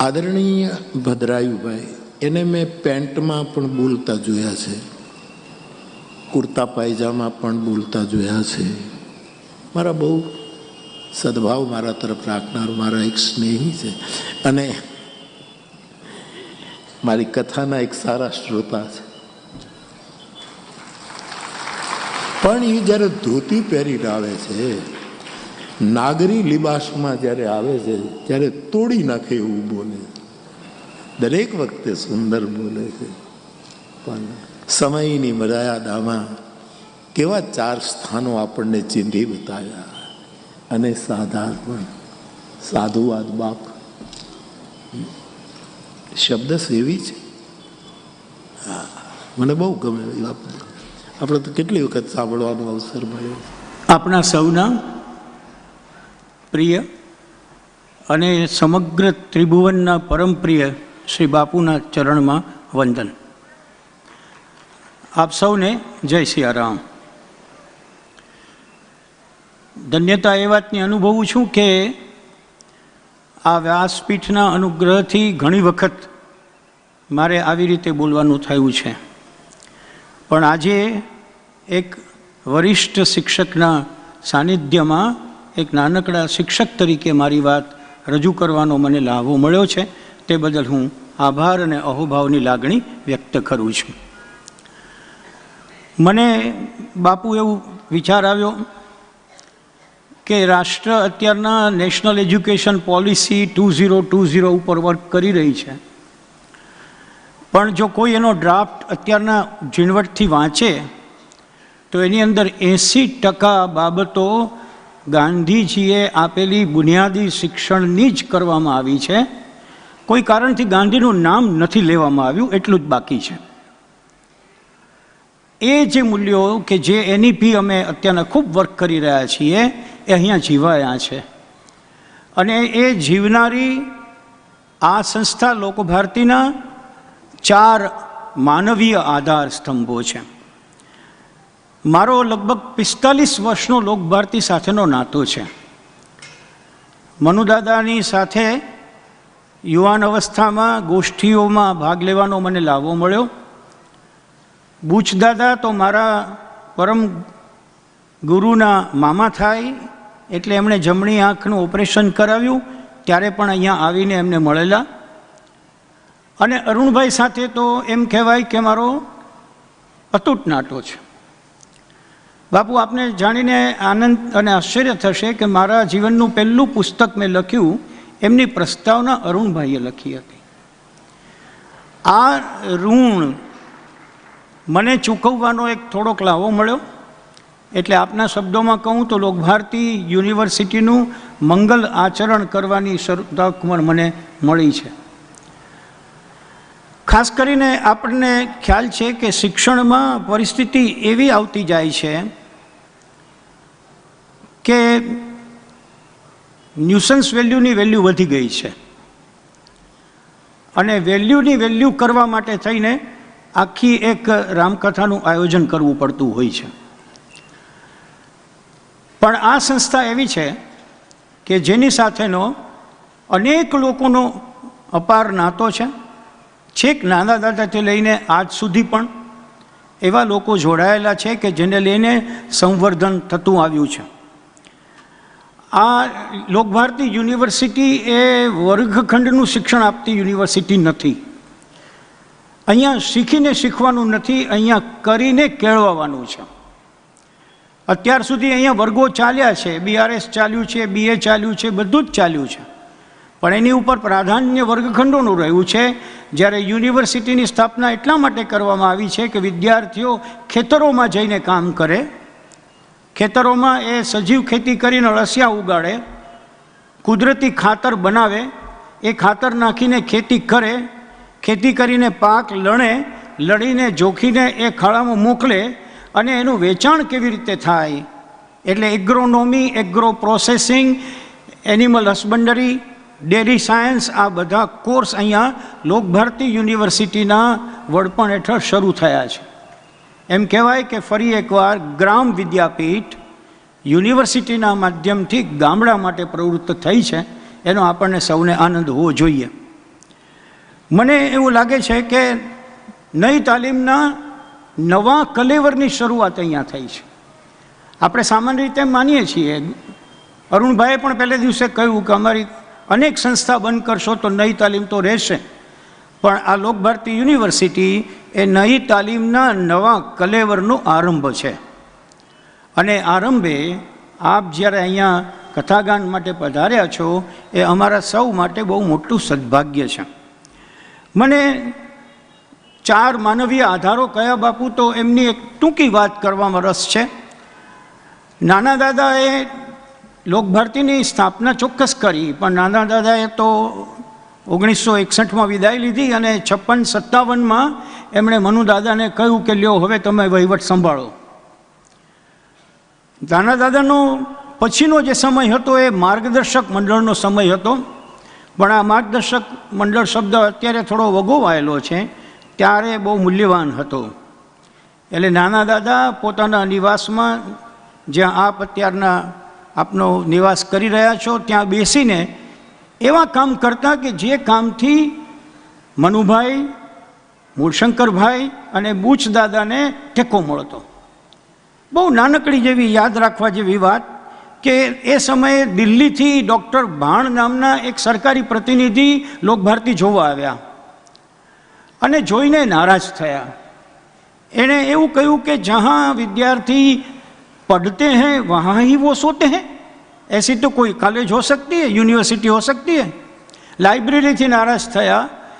આદરણીય ભદ્રાયુભાઈ, એને મેં પેન્ટમાં પણ બોલતા જોયા છે. કુર્તા પાયજામા પણ બોલતા જોયા છે. મારા બહુ સદભાવ મારા તરફ રાખનાર મારા એક સ્નેહી છે. અને મારી કથાના એક સારા શ્રોતા છે. પણ એ જ્યારે ધોતી પહેરીને આવે છે નાગરી લિબાસમાં જ્યારે આવે છે, ત્યારે તોડી નાખે એવું બોલે. દરેક વખતે સુંદર બોલે છે. પણ સમયની મર્યાદામાં કેવા ચાર સ્થાનો આપણને ચીંધી બતાવ્યા. અને સાધાર પણ. સાધુવાદ બાપ. શબ્દ સેવી છે? હા, મને બહુ ગમે એ આપણે તો કેટલી વખત સાંભળવાનો અવસર મળ્યો. આપણા સૌના પ્રિય અને સમગ્ર ત્રિભુવનના પરમ પ્રિય શ્રી બાપુના ચરણમાં વંદન. આપ સૌને જય સિયારામ ધન્યતા એ વાતની અનુભવું છું કે આ વ્યાસપીઠના અનુગ્રહથી ઘણી વખત મારે આવી રીતે બોલવાનું થયું છે. પણ આજે એક વરિષ્ઠ શિક્ષકના સાનિધ્યમાં એક નાનકડા શિક્ષક તરીકે મારી વાત રજૂ કરવાનો મને લાભો મળ્યો છે, તે બદલ હું આભાર અને અહોભાવની લાગણી વ્યક્ત કરું છું. મને બાપુ એવું વિચાર આવ્યો કે રાષ્ટ્ર અત્યારના national education policy two zero two zero ઉપર વર્ક કરી રહી છે. પણ જો કોઈ એનો ડ્રાફ્ટ અત્યારના ઝીણવટથી વાંચે, તો એની અંદર એંસી ટકા બાબતો ગાંધીજીએ આપેલી બુનિયાદી શિક્ષણની જ કરવામાં આવી છે. કોઈ કારણથી ગાંધીનું નામ નથી લેવામાં આવ્યું એટલું જ બાકી છે. એ જે મૂલ્યો કે જે એની પી અમે અત્યારના ખૂબ વર્ક કરી રહ્યા છીએ, એ અહીંયા જીવાયા છે. અને એ જીવનારી આ સંસ્થા લોકભારતીના ચાર માનવીય આધાર સ્તંભો છે. મારો લગભગ પિસ્તાલીસ વર્ષનો લોકભારતી સાથેનો નાતો છે. મનુદાદાની સાથે યુવાન અવસ્થામાં ગોષ્ઠીઓમાં ભાગ લેવાનો મને લાભો મળ્યો. બુચદાદા તો મારા પરમ ગુરુના મામા થાય એટલે એમણે જમણી આંખનું ઓપરેશન કરાવ્યું, ત્યારે પણ અહીંયા આવીને એમને મળેલા. અને અરુણભાઈ સાથે તો એમ કહેવાય કે મારો અતૂટ નાટો છે. બાપુ, આપને જાણીને આનંદ અને આશ્ચર્ય થશે કે મારા જીવનનું પહેલું પુસ્તક મેં લખ્યું, એમની પ્રસ્તાવના અરુણભાઈએ લખી હતી. આ ઋણ મને ચૂકવવાનો એક થોડોક લાવો મળ્યો. એટલે આપના શબ્દોમાં કહું તો લોકભારતી યુનિવર્સિટીનું મંગલ આચરણ કરવાની તક મને મળી છે. ખાસ કરીને આપણને ખ્યાલ છે કે શિક્ષણમાં પરિસ્થિતિ એવી આવતી જાય છે કે ન્યુસન્સ વેલ્યુની વેલ્યુ વધી ગઈ છે. અને વેલ્યુની વેલ્યુ કરવા માટે થઈને આખી એક રામકથાનું આયોજન કરવું પડતું હોય છે. પણ આ સંસ્થા એવી છે કે જેની સાથેનો અનેક લોકોનો અપાર નાતો છે. છેક નાના દાદાથી લઈને આજ સુધી પણ એવા લોકો જોડાયેલા છે કે જેને લઈને સંવર્ધન થતું આવ્યું છે. આ લોકભારતી યુનિવર્સિટી એ વર્ગખંડનું શિક્ષણ આપતી યુનિવર્સિટી નથી. અહીંયા શીખીને શીખવાનું નથી, અહીંયા કરીને કેળવવાનું છે. અત્યાર સુધી અહીંયા વર્ગો ચાલ્યા છે બીઆરએસ ચાલ્યું છે બીએ ચાલ્યું છે, બધું જ ચાલ્યું છે. પણ એની ઉપર પ્રાધાન્ય વર્ગખંડોનું રહ્યું છે, જ્યારે યુનિવર્સિટીની સ્થાપના એટલા માટે કરવામાં આવી છે કે વિદ્યાર્થીઓ ખેતરોમાં જઈને કામ કરે ખેતરોમાં એ સજીવ ખેતી કરીને અળસિયા ઉગાડે, કુદરતી ખાતર બનાવે, એ ખાતર નાખીને ખેતી કરે, ખેતી કરીને પાક લણે, લડીને, જોખીને એ ખાડામાં મોકલે અને એનું વેચાણ કેવી રીતે થાય? એટલે agronomy agro processing animal husbandry dairy science આ બધા કોર્સ અહીંયા લોકભારતી યુનિવર્સિટીના વડપણ હેઠળ શરૂ થયા છે. એમ કહેવાય કે ફરી એકવાર ગ્રામ વિદ્યાપીઠ યુનિવર્સિટીના માધ્યમથી ગામડા માટે પ્રવૃત્ત થઈ છે. એનો આપણને સૌને આનંદ હોવો જોઈએ. મને એવું લાગે છે કે નઈ તાલીમના નવા કલેવરની શરૂઆત અહીંયા થઈ છે. આપણે સામાન્ય રીતે માનીએ છીએ. અરુણભાઈએ પણ પહેલે દિવસે કહ્યું કે અમારી અનેક સંસ્થા બંધ કરશો તો નઈ તાલીમ તો રહેશે. પણ આ લોકભારતી યુનિવર્સિટી એ નઈ તાલીમના નવા કલેવરનો આરંભ છે. અને આરંભે આપ જ્યારે અહીંયા કથાગાન માટે પધાર્યા છો, એ અમારા સૌ માટે બહુ મોટું સદભાગ્ય છે. મને ચાર માનવીય આધારો કયા બાપુ તો એમની એક ટૂંકી વાત કરવામાં રસ છે. નાના દાદાએ લોકભારતીની સ્થાપના ચોક્કસ કરી, પણ નાના દાદાએ તો ઓગણીસો એકસઠમાં વિદાય લીધી અને છપ્પન સત્તાવનમાં એમણે મનુ દાદાને કહ્યું કે લ્યો, હવે તમે વહીવટ સંભાળો. નાના દાદાનો પછીનો જે સમય હતો એ માર્ગદર્શક મંડળનો સમય હતો, પણ આ માર્ગદર્શક મંડળ શબ્દ અત્યારે થોડો વગોવાયેલો છે, ત્યારે બહુ મૂલ્યવાન હતો. એટલે નાના દાદા પોતાના નિવાસમાં જ્યાં આપ અત્યારના આપનો નિવાસ કરી રહ્યા છો, ત્યાં બેસીને એવા કામ કરતા કે જે કામથી મનુભાઈ, મૂળશંકરભાઈ અને બુચ દાદાને ટેકો મળતો. બહુ નાનકડી જેવી યાદ રાખવા જેવી વાત કે એ સમયે દિલ્હીથી ડૉક્ટર ભાણ નામના એક સરકારી પ્રતિનિધિ લોકભારતી જોવા આવ્યા અને જોઈને નારાજ થયા. એણે એવું કહ્યું કે, જહાં વિદ્યાર્થી પઢતે હૈ, વહાં હી વો સોતે હૈ? ऐसी तो कोई कॉलेज हो सकती है यूनिवर्सिटी हो सकती है લાઇબ્રેરીથી નારાજ થયા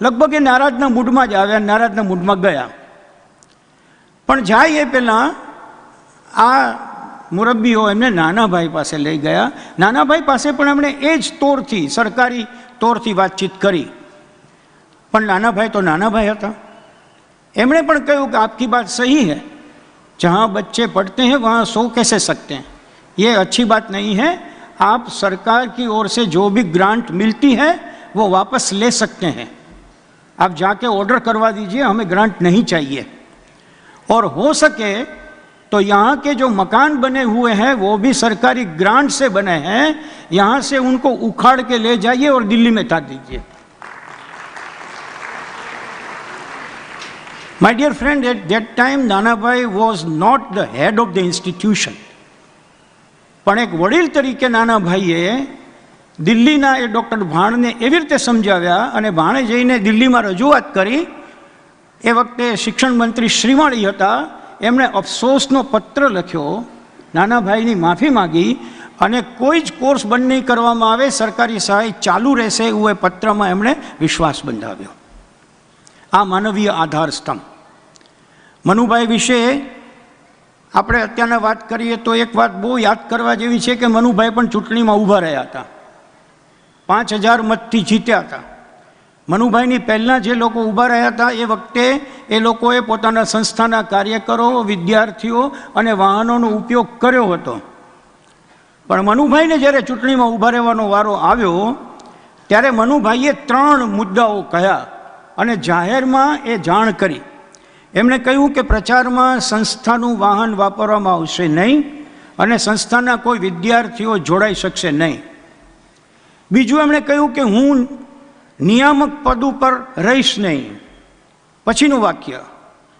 લગભગ એ નારાજના મૂડમાં જ આવ્યા નારાજના મૂડમાં ગયા પણ જાય એ પહેલાં આ મુરબ્બીઓ એમને નાનાભાઈ પાસે લઈ ગયા નાનાભાઈ પાસે પણ એમણે એ જ તોરથી સરકારી તોરથી વાતચીત કરી પણ નાનાભાઈ તો નાનાભાઈ હતા એમણે પણ કહ્યું કે આપકી बात सही है जहाँ बच्चे पढ़ते हैं वहाँ सो कैसे सकते हैं ये अच्छी बात नहीं है आप सरकार की ओर से जो भी ग्रांट मिलती है वो वापस ले सकते हैं। आप जाके ऑर्डर करवा दीजिए हमें ग्रांट नहीं चाहिए। और हो सके तो यहाँ के जो मकान बने हुए हैं वो भी सरकारी ग्रांट से बने हैं यहाँ से उनको उखाड़ के ले जाइए और दिल्ली में था दीजिए। My dear friend, at that time, Nanabai was not the head of the institution. પણ એક વડીલ તરીકે નાનાભાઈએ દિલ્હીના એ ડૉક્ટર ભાણને એવી રીતે સમજાવ્યા અને ભાણે જઈને દિલ્હીમાં રજૂઆત કરી. એ વખતે શિક્ષણ મંત્રી શ્રીમાળી હતા. એમણે અફસોસનો પત્ર લખ્યો. નાનાભાઈની માફી માગી અને કોઈ જ કોર્સ બંધ નહીં કરવામાં આવે, સરકારી સહાય ચાલુ રહેશે એવું એ પત્રમાં એમણે વિશ્વાસ બંધાવ્યો. આ માનવીય આધાર સ્તંભ. મનુભાઈ વિશે આપણે અત્યારના વાત કરીએ તો એક વાત બહુ યાદ કરવા જેવી છે કે મનુભાઈ પણ ચૂંટણીમાં ઊભા રહ્યા હતા. પાંચ હજાર મતથી જીત્યા હતા. મનુભાઈની પહેલાં જે લોકો ઊભા રહ્યા હતા એ વખતે એ લોકોએ પોતાના સંસ્થાના કાર્યકરો, વિદ્યાર્થીઓ અને વાહનોનો ઉપયોગ કર્યો હતો. પણ મનુભાઈને જ્યારે ચૂંટણીમાં ઊભા રહેવાનો વારો આવ્યો, ત્યારે મનુભાઈએ ત્રણ મુદ્દાઓ કહ્યા અને જાહેરમાં એ જાણ કરી. એમણે કહ્યું કે પ્રચારમાં સંસ્થાનું વાહન વાપરવામાં આવશે નહીં અને સંસ્થાના કોઈ વિદ્યાર્થીઓ જોડાઈ શકશે નહીં. બીજું એમણે કહ્યું કે હું નિયામક પદ ઉપર રહીશ નહીં. પછીનું વાક્ય,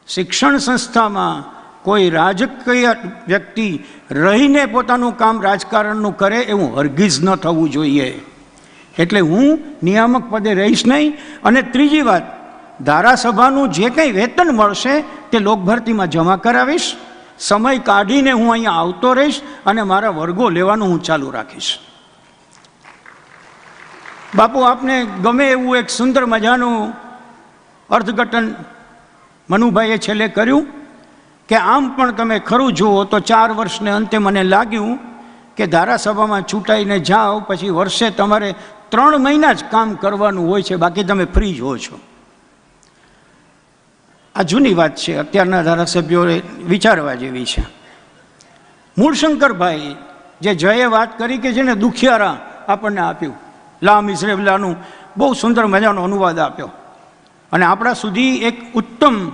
શિક્ષણ સંસ્થામાં કોઈ રાજકીય વ્યક્તિ રહીને પોતાનું કામ રાજકારણનું કરે એવું હરગીજ ન થવું જોઈએ. એટલે હું નિયામક પદે રહીશ નહીં. અને ત્રીજી વાત ધારાસભાનું જે કંઈ વેતન મળશે તે લોકભરતીમાં જમા કરાવીશ. સમય કાઢીને હું અહીંયા આવતો રહીશ અને મારા વર્ગો લેવાનું હું ચાલુ રાખીશ. બાપુ, આપને ગમે એવું એક સુંદર મજાનું અર્થઘટન મનુભાઈએ છેલ્લે કર્યું કે આમ પણ તમે ખરું જુઓ તો ચાર વર્ષને અંતે મને લાગ્યું કે ધારાસભામાં ચૂંટાઈને જાઓ, પછી વર્ષે તમારે ત્રણ મહિના જ કામ કરવાનું હોય છે, બાકી તમે ફ્રી જ હો છો. આ જૂની વાત છે. અત્યારના ધારાસભ્યોએ વિચારવા જેવી છે. મૂળશંકરભાઈ જે જયે વાત કરી કે જેને દુખિયારા આપણને આપ્યું. લા મિસરેબલાનું બહુ સુંદર મજાનો અનુવાદ આપ્યો. અને આપણા સુધી એક ઉત્તમ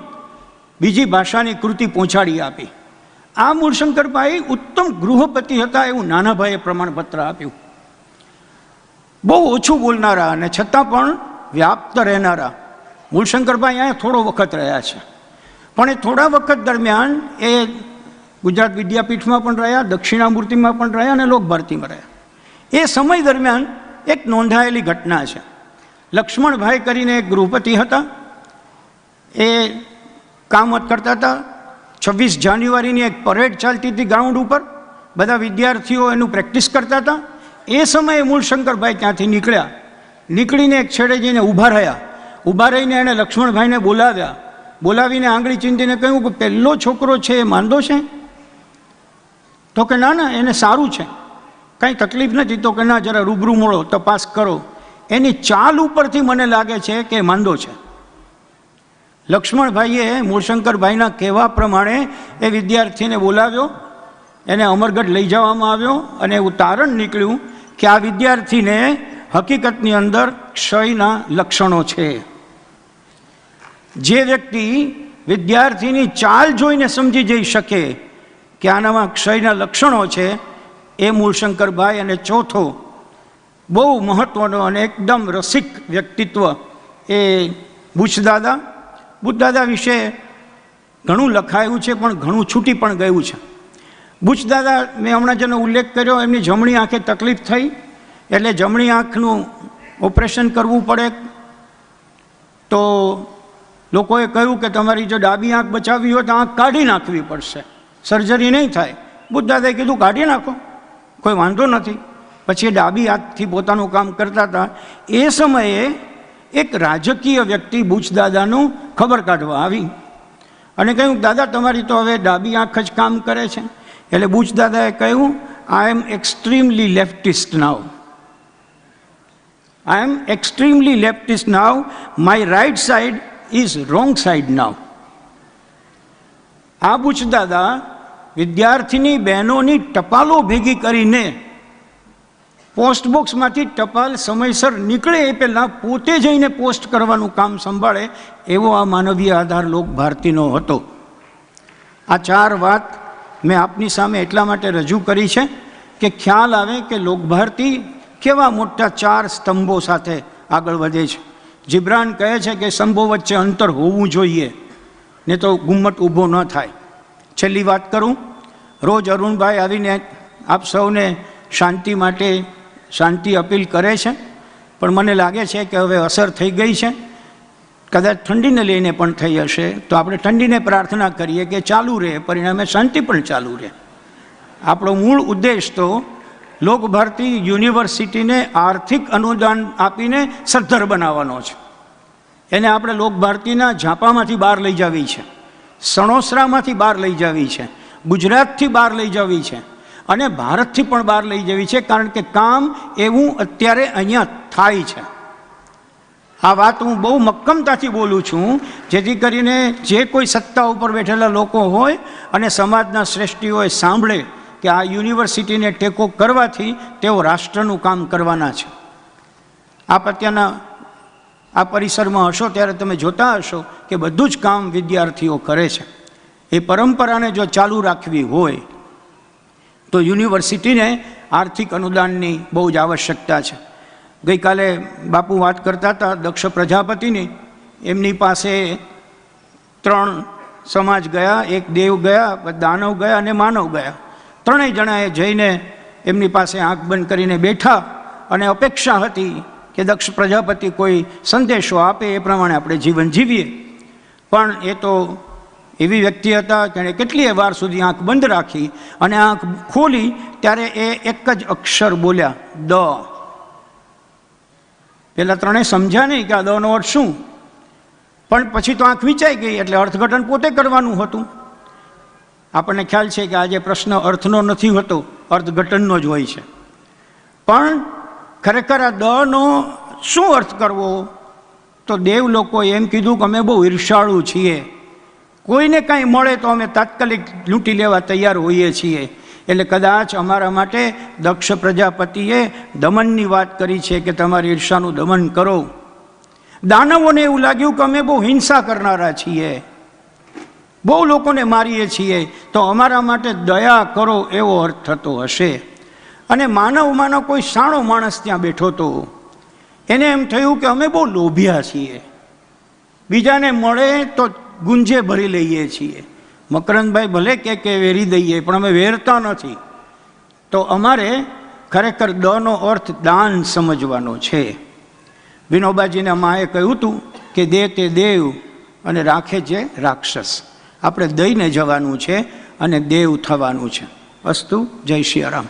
બીજી ભાષાની કૃતિ પહોંચાડી આપી. આ મૂળશંકરભાઈ ઉત્તમ ગૃહપતિ હતા એવું નાનાભાઈએ પ્રમાણપત્ર આપ્યું. બહુ ઓછું બોલનારા અને છતાં પણ વ્યાપ્ત રહેનારા. મૂળશંકરભાઈ અહીંયા થોડો વખત રહ્યા છે. પણ એ થોડા વખત દરમિયાન એ ગુજરાત વિદ્યાપીઠમાં પણ રહ્યા, દક્ષિણામૂર્તિમાં પણ રહ્યા અને લોકભારતીમાં રહ્યા. એ સમય દરમિયાન એક નોંધાયેલી ઘટના છે. લક્ષ્મણભાઈ કરીને એક ગૃહપતિ હતા. એ કામ કરતા હતા. છવ્વીસ જાન્યુઆરીની એક પરેડ ચાલતી હતી ગ્રાઉન્ડ ઉપર. બધા વિદ્યાર્થીઓ એનું પ્રેક્ટિસ કરતા હતા. એ સમયે મૂળશંકરભાઈ ત્યાંથી નીકળ્યા. નીકળીને એક છેડે જઈને ઊભા રહ્યા. ઊભા રહીને એણે લક્ષ્મણભાઈને બોલાવ્યા. બોલાવીને આંગળી ચીંધીને કહ્યું કે પહેલો છોકરો છે એ માંદો છે? તો કે ના ના, એને સારું છે. કંઈ તકલીફ નથી? તો કે ના, જરા રૂબરૂ મળો, તપાસ કરો. એની ચાલ ઉપરથી મને લાગે છે કે માંદો છે. લક્ષ્મણભાઈએ મૂળશંકરભાઈના કહેવા પ્રમાણે એ વિદ્યાર્થીને બોલાવ્યો. એને અમરગઢ લઈ જવામાં આવ્યો અને એવું તારણ નીકળ્યું કે આ વિદ્યાર્થીને હકીકતની અંદર ક્ષયના લક્ષણો છે. જે વ્યક્તિ વિદ્યાર્થીની ચાલ જોઈને સમજી જઈ શકે કે આનામાં ક્ષયના લક્ષણો છે, એ મૂળશંકરભાઈ અને ચોથો બહુ મહત્ત્વનો અને એકદમ રસિક વ્યક્તિત્વ એ બુચદાદા. બુચદાદા વિશે ઘણું લખાયું છે, પણ ઘણું છૂટી પણ ગયું છે. બુચદાદા મેં હમણાં જેનો ઉલ્લેખ કર્યો, એમની જમણી આંખે તકલીફ થઈ, એટલે જમણી આંખનું ઓપરેશન કરવું પડે. તો લોકોએ કહ્યું કે તમારી જો ડાબી આંખ બચાવવી હોય તો આંખ કાઢી નાખવી પડશે. સર્જરી નહીં થાય. બુદ્ધાદાએ કીધું, કાઢી નાખો. કોઈ વાંધો નથી. પછી ડાબી આંખથી પોતાનું કામ કરતા હતા. એ સમયે એક રાજકીય વ્યક્તિ બુચદાદાનું ખબર કાઢવા આવી અને કહ્યું, દાદા, તમારી તો હવે ડાબી આંખ જ કામ કરે છે. એટલે બુચદાદાએ કહ્યું I am extremely leftist now I am extremely leftist now my right side is wrong side now આ બુચદાદા વિદ્યાર્થીની બહેનોની ટપાલો ભેગી કરીને પોસ્ટ બોક્સમાંથી ટપાલ સમયસર નીકળે એ પહેલાં પોતે જઈને પોસ્ટ કરવાનું કામ સંભાળે એવો આ માનવીય આધાર લોક ભારતીનો હતો. આ ચાર વાત મેં આપની સામે એટલા માટે રજૂ કરી છે કે ખ્યાલ આવે કે લોકભારતી કેવા મોટા ચાર સ્તંભો સાથે આગળ વધે છે. જિબ્રાન કહે છે કે સ્તંભો વચ્ચે અંતર હોવું જોઈએ, ને તો ગુમ્મટ ઊભો ન થાય. છેલ્લી વાત કરું. રોજ અરુણભાઈ આવીને આપ સૌને શાંતિ માટે શાંતિ અપીલ કરે છે. પણ મને લાગે છે કે હવે અસર થઈ ગઈ છે. કદાચ ઠંડીને લઈને પણ થઈ હશે. તો આપણે ઠંડીને પ્રાર્થના કરીએ કે ચાલુ રહે. પરિણામે શાંતિ પણ ચાલુ રહે. આપણો મૂળ ઉદ્દેશ તો લોકભારતી યુનિવર્સિટીને આર્થિક અનુદાન આપીને સદ્ધર બનાવવાનો છે. એને આપણે લોકભારતીના ઝાંપામાંથી બહાર લઈ જવી છે. સણોસરામાંથી બહાર લઈ જવી છે. ગુજરાતથી બહાર લઈ જવી છે. અને ભારતથી પણ બહાર લઈ જવી છે, કારણ કે કામ એવું અત્યારે અહીંયા થાય છે. આ વાત હું બહુ મક્કમતાથી બોલું છું, જેથી કરીને જે કોઈ સત્તા ઉપર બેઠેલા લોકો હોય અને સમાજના શ્રેષ્ઠીઓએ સાંભળે કે આ યુનિવર્સિટીને ટેકો કરવાથી તેઓ રાષ્ટ્રનું કામ કરવાના છે. આપ અત્યારના, આ પરિસરમાં હશો ત્યારે તમે જોતા હશો કે બધું જ કામ વિદ્યાર્થીઓ કરે છે. એ પરંપરાને જો ચાલુ રાખવી હોય, તો યુનિવર્સિટીને આર્થિક અનુદાનની બહુ જ આવશ્યકતા છે. ગઈકાલે બાપુ વાત કરતા હતા દક્ષ પ્રજાપતિની, એમની પાસે ત્રણ સમાજ ગયા, એક દેવ ગયા દાનવ ગયા અને માનવ ગયા. ત્રણેય જણાએ જઈને એમની પાસે આંખ બંધ કરીને બેઠા અને અપેક્ષા હતી કે દક્ષ પ્રજાપતિ કોઈ સંદેશો આપે એ પ્રમાણે આપણે જીવન જીવીએ. પણ એ તો એવી વ્યક્તિ હતા એણે કેટલીય વાર સુધી આંખ બંધ રાખી અને આંખ ખોલી ત્યારે એ એક જ અક્ષર બોલ્યા, દ. પેલા ત્રણે સમજ્યા નહીં કે આ દનો અર્થ શું. પણ પછી તો આંખ વિચાઈ ગઈ એટલે અર્થઘટન પોતે કરવાનું હતું. આપણને ખ્યાલ છે કે આજે પ્રશ્ન અર્થનો નથી હોતો, અર્થઘટનનો જ હોય છે. પણ ખરેખર આ દનો શું અર્થ કરવો? તો દેવ લોકોએ એમ કીધું કે અમે બહુ ઈર્ષાળુ છીએ. કોઈને કાંઈ મળે તો અમે તાત્કાલિક લૂંટી લેવા તૈયાર હોઈએ છીએ. એટલે કદાચ અમારા માટે દક્ષ પ્રજાપતિએ દમનની વાત કરી છે કે તમારી ઈર્ષાનું દમન કરો. દાનવોને એવું લાગ્યું કે અમે બહુ હિંસા કરનારા છીએ. બહુ લોકોને મારીએ છીએ, તો અમારા માટે દયા કરો એવો અર્થ થતો હશે. અને માનવમાંનો કોઈ સાણો માણસ ત્યાં બેઠો હતો એને એમ થયું કે અમે બહુ લોભ્યા છીએ. બીજાને મળે તો ગુંજે ભરી લઈએ છીએ. મકરંદભાઈ ભલે કે કે વેરી દઈએ, પણ અમે વેરતા નથી. તો અમારે ખરેખર દનો અર્થ દાન સમજવાનો છે. વિનોબાજીના માએ કહ્યું હતું કે દે તે દેવ અને રાખે છે રાક્ષસ. આપણે દઈને જવાનું છે અને દેવ થવાનું છે. અસ્તુ જય શ્રી રામ.